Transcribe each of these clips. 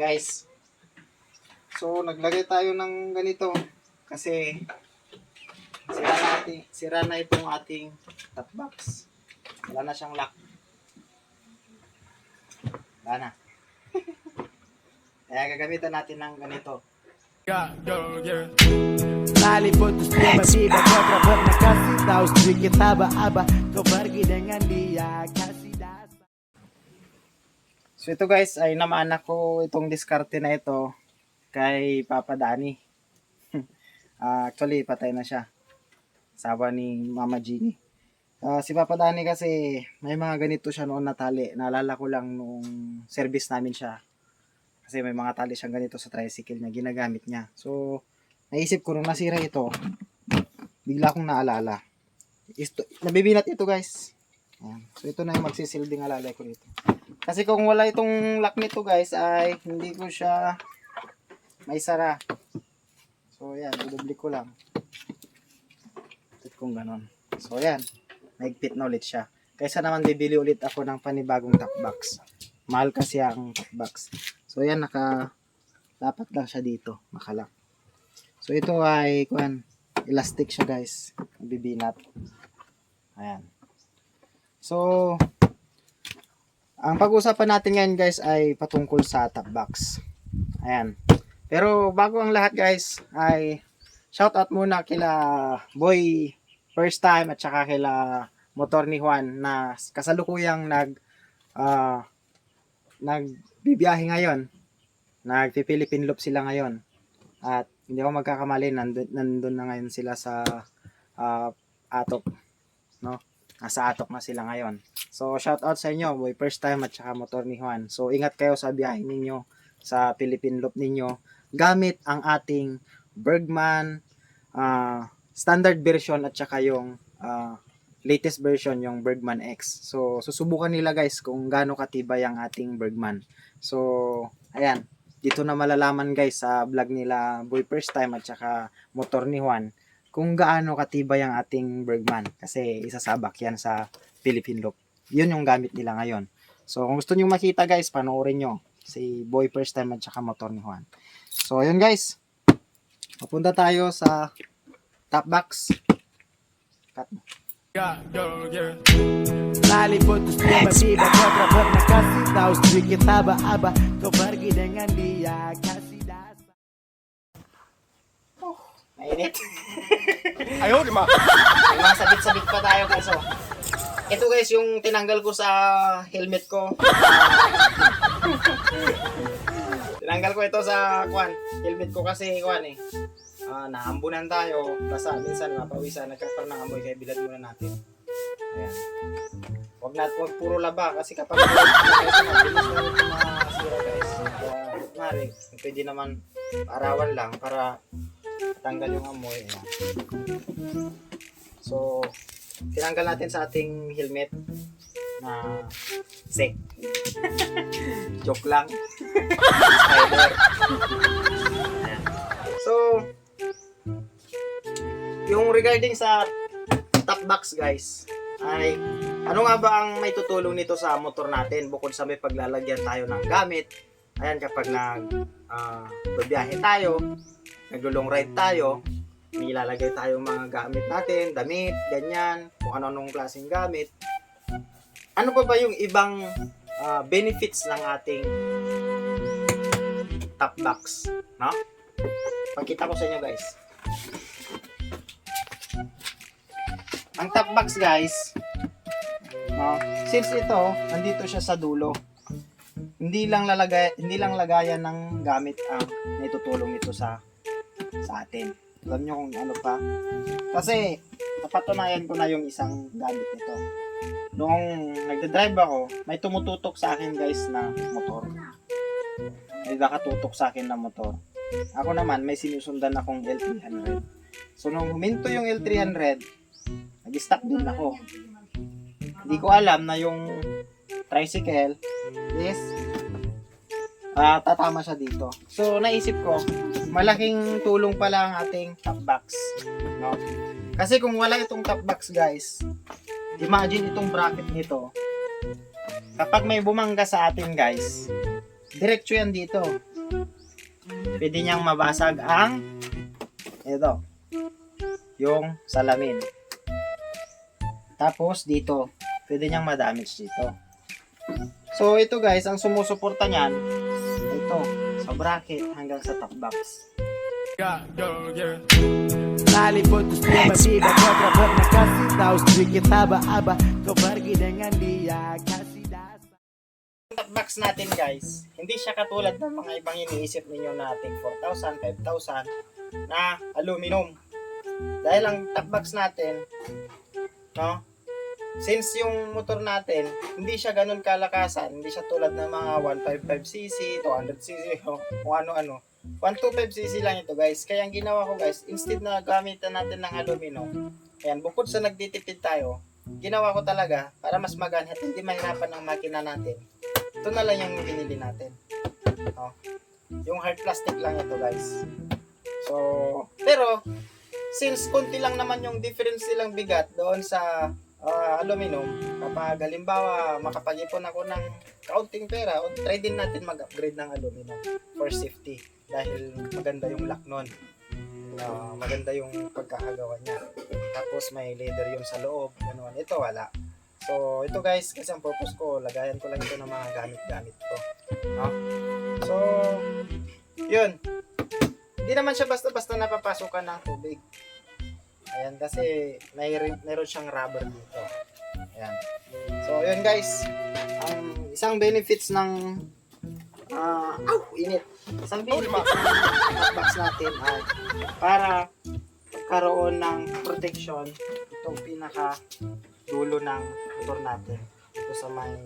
guys. So naglagay tayo ng ganito kasi sira na, ating, sira na itong ating top box. Wala na siyang lock. Wala na. Kaya gagamitan natin ng ganito. Tiba-tiba kau tak pernah kasih tahu sedikit aba-aba Kau pergi dengan dia kasih dasar So ito guys ay namana ko itong diskarte na ito kay Papa Dani. Ah, actually patay na siya. Sawa ni Mama Jeannie. Ah, si Papa Dani kasi may mga ganito siya noon na tali. Naalala ko lang nung service namin siya. Kasi may mga tali siyang ganito sa tricycle niya, ginagamit niya. So, naisip ko nung nasira ito, bigla kong naalala. Isto, nabibinat ito guys. Ayan. So ito na yung magsisilbing alalay ko dito. Kasi kung wala itong lock nito guys ay hindi ko siya may sara. So yan, dudubli ko lang. Tit kung ganon. So yan, naigpit na ulit siya. Kaysa naman bibili ulit ako ng panibagong top box. Mahal kasi ang top box. So yan, naka dapat lang siya dito, makalak. So ito ay kuan elastic siya guys. Bibinat. Ayan. So, ang pag-usapan natin ngayon guys ay patungkol sa top box. Ayan. Pero bago ang lahat guys ay shout out muna kila Boy first time at saka kila motor ni Juan na kasalukuyang nag ah nagbibiyahe ngayon. Nagpi-Philippine loop sila ngayon. At hindi ako magkakamali nandun, nandun na ngayon sila sa ah, Atok. No? Nasa Atok na sila ngayon. So, shout out sa inyo, boy, first time at saka motor ni Juan. So, ingat kayo sa biyahe ninyo sa Philippine Loop ninyo gamit ang ating Bergman ah, standard version at saka yung ah, latest version yung Bergman X. So, susubukan nila guys kung gaano katibay ang ating Bergman. So, ayan. Dito na malalaman guys sa vlog nila Boy First Time at saka motor ni Juan kung gaano katibay ang ating Bergman. Kasi isasabak yan sa Philippine Loop. Yun yung gamit nila ngayon. So, kung gusto nyo makita guys, panoorin nyo si Boy First Time at saka motor ni Juan. So, ayun guys. Papunta tayo sa top box. Cut mo. Nalipot terus tiba-tiba kau tak pernah kasih tahu sedikit aba-aba Kau pergi dengan dia kasih Mainit. Ayaw, di ma. May mga sabit-sabit pa tayo kaso. Ito guys, yung tinanggal ko sa helmet ko. tinanggal ko ito sa kwan. Helmet ko kasi kwan eh. Ah, naambunan tayo. Basta minsan mapawisan, nagkakaroon ng amoy kaya bilad muna natin. Ayan. Huwag na, huwag puro laba kasi kapag mabilis na ito masira guys. Kaya, mari, pwede naman arawan lang para tanggal yung amoy. Ayan. So, tinanggal natin sa ating helmet na sek. Joke lang. So, yung regarding sa top box guys, ay ano nga ba ang may tutulong nito sa motor natin bukod sa may paglalagyan tayo ng gamit. Ayan kapag nag babiyahe tayo, naglo-long ride tayo, may ilalagay tayong mga gamit natin, damit, ganyan, kung ano-anong klaseng gamit. Ano pa ba yung ibang ah, benefits ng ating top box? No? Pakita ko sa inyo guys. Ang top box guys, no, since ito, nandito siya sa dulo, hindi lang lalagay hindi lang lagayan ng gamit ang naitutulong ito sa sa atin. Alam nyo kung ano pa? Kasi, napatunayan ko na yung isang gamit nito. Noong nagde-drive ako, may tumututok sa akin guys na motor. May nakatutok sa akin na motor. Ako naman, may sinusundan akong L300. So, nung huminto yung L300, nag-stop din ako. Hindi ko alam na yung tricycle is ah tatama siya dito. So, naisip ko, malaking tulong pala ang ating top box. No? Kasi kung wala itong top box, guys, imagine itong bracket nito. Kapag may bumangga sa atin, guys, diretso yan dito. pwede niyang mabasag ang ito, yung salamin. Tapos dito, pwede niyang ma-damage dito. So ito guys, ang sumusuporta niyan, ito, sa bracket hanggang sa top box. Nalipot terus tiba-tiba kau dapat kasih tahu sedikit aba-aba Kau pergi dengan dia kasih dasar top box natin guys, hindi siya katulad ng mga ibang iniisip ninyo natin. 4,000, 5,000 na aluminum. Dahil ang top box natin, no, since yung motor natin, hindi siya ganun kalakasan, hindi siya tulad ng mga 155cc, 200cc, o kung ano-ano. 125cc lang ito guys. Kaya ang ginawa ko guys, instead na gamitan natin ng aluminum, ayan, bukod sa nagtitipid tayo, ginawa ko talaga para mas magana at hindi mahirapan ang makina natin. Ito na lang yung binili natin. Oh. Yung hard plastic lang ito guys. So, pero since konti lang naman yung difference nilang bigat doon sa ah, aluminum, kapag halimbawa makapag-ipon ako ng kaunting pera, o try din natin mag-upgrade ng aluminum for safety dahil maganda yung lock nun. Ah, maganda yung pagkakagawa niya. Tapos may leather yung sa loob, ganoon. Ito wala. So, ito guys, kasi ang purpose ko, lagayan ko lang ito ng mga gamit-gamit ko. No? So, yun. Hindi naman siya basta-basta napapasukan ng tubig. Ayan, kasi may, meron siyang rubber dito. Ayan. So, yun guys. Ang isang benefits ng ah, aw, init. Isang benefits ng box natin ay para magkaroon ng protection itong pinaka dulo ng motor natin dito sa may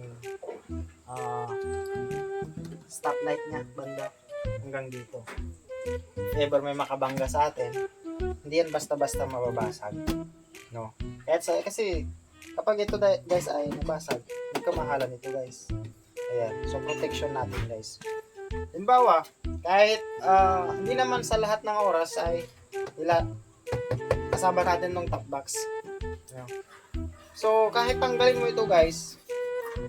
ah, stoplight niya banda hanggang dito if ever may makabangga sa atin hindi yan basta-basta mababasag no Kahit kasi kapag ito guys ay nabasag nagkamahalan ito guys ayan so protection natin guys Halimbawa, kahit ah, hindi naman sa lahat ng oras ay ila kasama natin ng top box. Ayan. So, kahit tanggalin mo ito guys,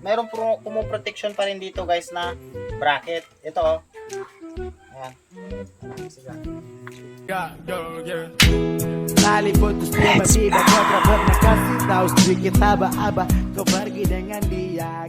mayroong pro, protection pa rin dito guys na bracket. Ito oh. Ayan. Kali putus tiba tiba kau terbuat nakasi Tahu sedikit aba-aba. Kau pergi dengan dia